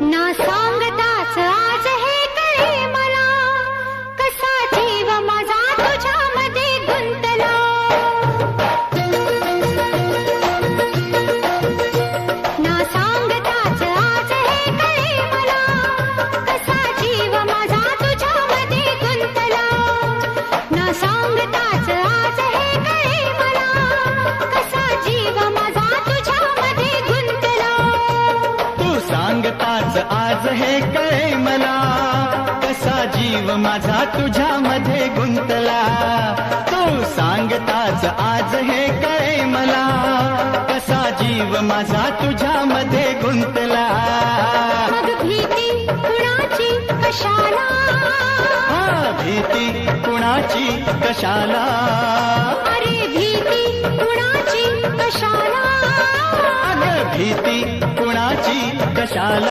ना सांगताच सांगताच आज हे कळे मला. कसा जीव माझा तुझ्यामध्ये गुंतला. तू सांगताच आज हे कळे मला. कसा जीव माझा तुझ्यामध्ये गुंतला. मग भीती कुणाची कशाला? हा भीती कुणाची कशाला? अरे भीती कुणाची कशाला? अग भीती कुणाची कशाला?